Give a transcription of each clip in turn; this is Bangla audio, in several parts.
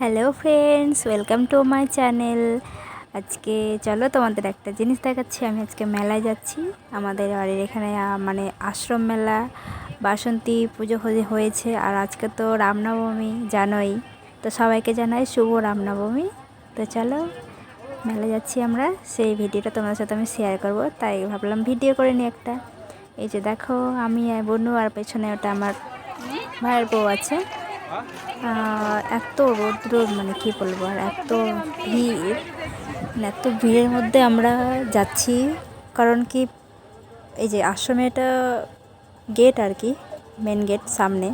Hello friends, welcome to my channel. আজকে চলো তোমাদের একটা জিনিস দেখাচ্ছি। আমি আজকে মেলায় যাচ্ছি। আমাদের বাড়ির এখানে মানে আশ্রম মেলা, বাসন্তী পুজো হয়ে- হয়েছে। আর আজকে তো রামনবমী, জানোই। তো সবাইকে জানাই শুভ রামনবমী। তো চলো মেলা যাচ্ছি আমরা। সেই ভিডিওটা তোমাদের সাথে আমি শেয়ার করব। তাই ভাবলাম ভিডিও করে নিই একটা। এই যে দেখো, আমি আর বনু আর পেছনে ওটা আমার ভাইয়ের বউ আছে। এত রৌদ্র মানে কি বলব, আর এত ভিড় মানে এত ভিড়ের মধ্যে আমরা যাচ্ছি। কারণ কি, এই যে আশ্রমে এটা গেট আর কি মেন গেট সামনে,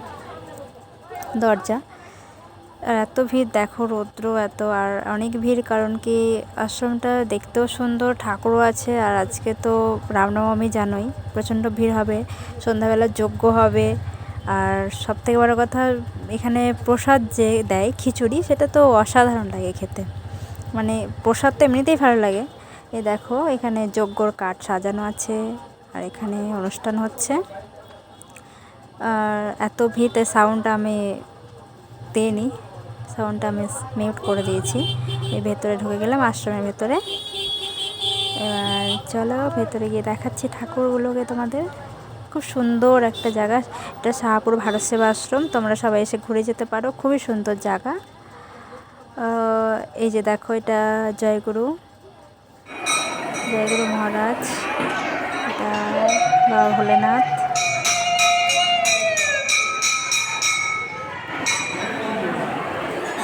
দরজা। আর এত ভিড়, দেখো রৌদ্র এত, আর অনেক ভিড়। কারণ কি, আশ্রমটা দেখতেও সুন্দর, ঠাকুরও আছে, আর আজকে তো রামনবমী জানোই, প্রচণ্ড ভিড় হবে, সন্ধ্যাবেলা যজ্ঞ হবে। আর সব থেকে বড়ো কথা, এখানে প্রসাদ যে দেয় খিচুড়ি, সেটা তো অসাধারণ লাগে খেতে। মানে প্রসাদ তো এমনিতেই ভালো লাগে। এ দেখো, এখানে যজ্ঞর কাঠ সাজানো আছে, আর এখানে অনুষ্ঠান হচ্ছে। আর এত ভিড়তে সাউন্ডটা আমি দিইনি। সাউন্ডটা আমি মিউট করে দিয়েছি। এই ভেতরে ঢুকে গেলাম, আশ্রমের ভেতরে। এবার চলো, ভেতরে গিয়ে দেখাচ্ছি ঠাকুরগুলোকে তোমাদের। খুব সুন্দর একটা জায়গা। এটা শাহপুর ভারত সেবা আশ্রম। তোমরা সবাই এসে ঘুরে যেতে পারো। খুবই সুন্দর জায়গা। এই যে দেখো, এটা জয়গুরু। জয়গুরু মহারাজ। এটা বাবা ভোলেনাথ।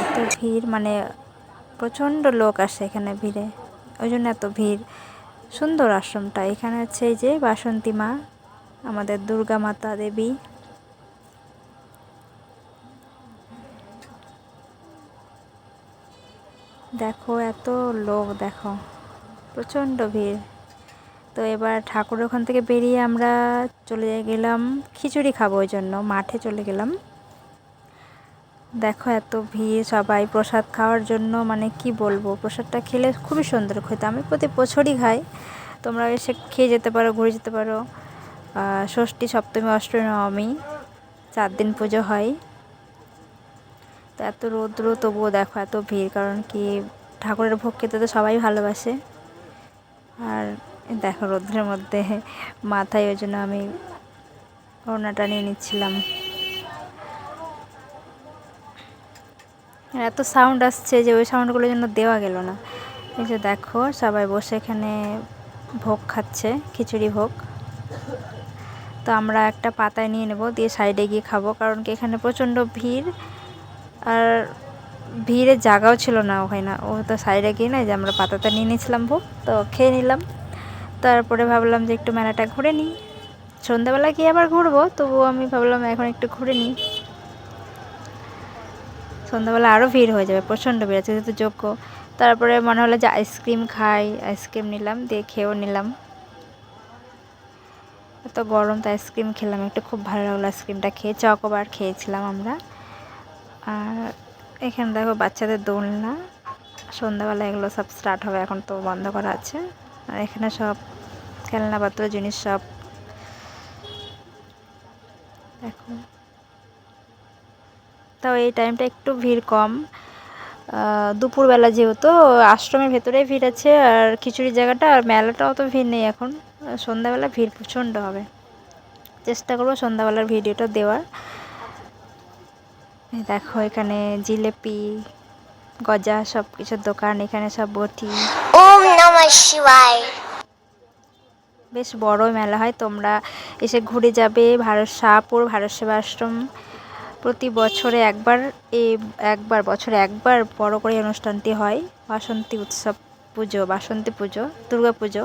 এত ভিড় মানে প্রচণ্ড লোক আসে এখানে ভিড়ে। ওই জন্য এত ভিড়। সুন্দর আশ্রমটা। এখানে হচ্ছে এই যে বাসন্তী মা। আমাদের দুর্গা মাতা দেবী। দেখো, এত লোক, দেখো। প্রচণ্ড ভিড়। তো এবার ঠাকুরের ওখান থেকে বেরিয়ে আমরা চলে গেলাম, খিচুড়ি খাব ওই জন্য, মাঠে চলে গেলাম। দেখো, এত ভিড়, সবাই প্রসাদ খাওয়ার জন্য মানে কি বলব, প্রসাদটা খেলে খুবই সুন্দর খেতে আমি প্রতি বছরই খাই। তোমরা এসে খেয়ে যেতে পারো, ঘুরে যেতে পারো। ষষ্ঠী, সপ্তমী, অষ্টমী, নবমী, চার দিন পুজো হয়। তো এত রৌদ্র, তবুও দেখো এত ভিড়, কারণ কি ঠাকুরের ভোগ খেতে তো সবাই ভালোবাসে। আর দেখো রৌদ্রের মধ্যে মাথায় ওই জন্য আমি ওড়নাটা নিয়ে নিচ্ছিলাম। এত সাউন্ড আসছে যে ওই সাউন্ডগুলোর জন্য দেওয়া গেল না। এই যে দেখো সবাই বসে এখানে ভোগ খাচ্ছে, খিচুড়ি ভোগ। তো আমরা একটা পাতায় নিয়ে নেব, দিয়ে সাইডে গিয়ে খাব। কারণ কি এখানে প্রচণ্ড ভিড়, আর ভিড়ের জায়গাও ছিল না ওখানে। না ও তো সাইডে গিয়ে না যে আমরা পাতাটা নিয়ে নিয়েছিলাম ভোগ, তো খেয়ে নিলাম। তারপরে ভাবলাম যে একটু মেলাটা ঘুরে নিই। সন্ধ্যাবেলা গিয়ে আবার ঘুরবো, তবুও আমি ভাবলাম এখন একটু ঘুরে নিই। সন্ধ্যাবেলা আরও ভিড় হয়ে যাবে, প্রচণ্ড ভিড় আছে, যেহেতু যোগ্য। তারপরে মনে হলো যে আইসক্রিম খাই আইসক্রিম নিলাম, দিয়ে খেয়েও নিলাম। এত গরম তো আইসক্রিম খেলাম, একটু খুব ভালো লাগল আইসক্রিমটা খেয়ে। চকোবার খেয়েছিলাম আমরা। আর এখানে দেখো বাচ্চাদের দোলনা। সন্ধ্যাবেলা এগুলো সব স্টার্ট হবে, এখন তো বন্ধ করা আছে। আর এখানে সব খেলনাপত্র, জিনিস সব। দেখো। তাও এই টাইমটা একটু ভিড় কম। দুপুরবেলা যেহেতু, আশ্রমের ভেতরে ভিড় আছে আর খিচুড়ির জায়গাটা আর মেলাটাও অত ভিড় নেই এখন। সন্ধ্যাবেলা ভিড় প্রচণ্ড হবে। চেষ্টা করব সন্ধ্যাবেলার ভিডিওটা দেওয়ার। দেখো এখানে জিলেপি গজা সব কিছুর দোকান এখানে সব বটি। ওম নমঃ শিবায়। বেশ বড় মেলা হয় তোমরা এসে ঘুরে যাবে। ভারত শাহপুর ভারত সেবা আশ্রম প্রতি বছরে একবার এ একবার বছরে একবার বড় করে অনুষ্ঠানটি হয়। বাসন্তী উৎসব পুজো বাসন্তী পুজো দুর্গা পুজো।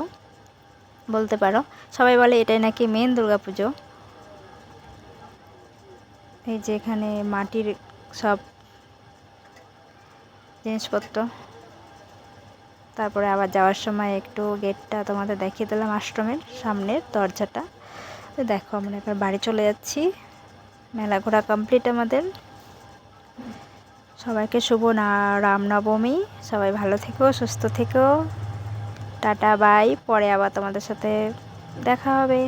বলতে পারো। সবাই বলে এটাই নাকি মেন পুজো এই যে এখানে মাটির সব জিনিসপত্র। তারপরে আবার যাওয়ার সময় একটু গেটটা তোমাদের দেখিয়ে দিলাম আশ্রমের সামনের দরজাটা। দেখো, আমরা এবার বাড়ি চলে যাচ্ছি। মেলা ঘোরা কমপ্লিট আমাদের। সবাইকে শুভ না, রামনবমী। সবাই ভালো থেকো, সুস্থ থেকো। Tata bye. পরে আবার তোমাদের সাথে দেখা হবে।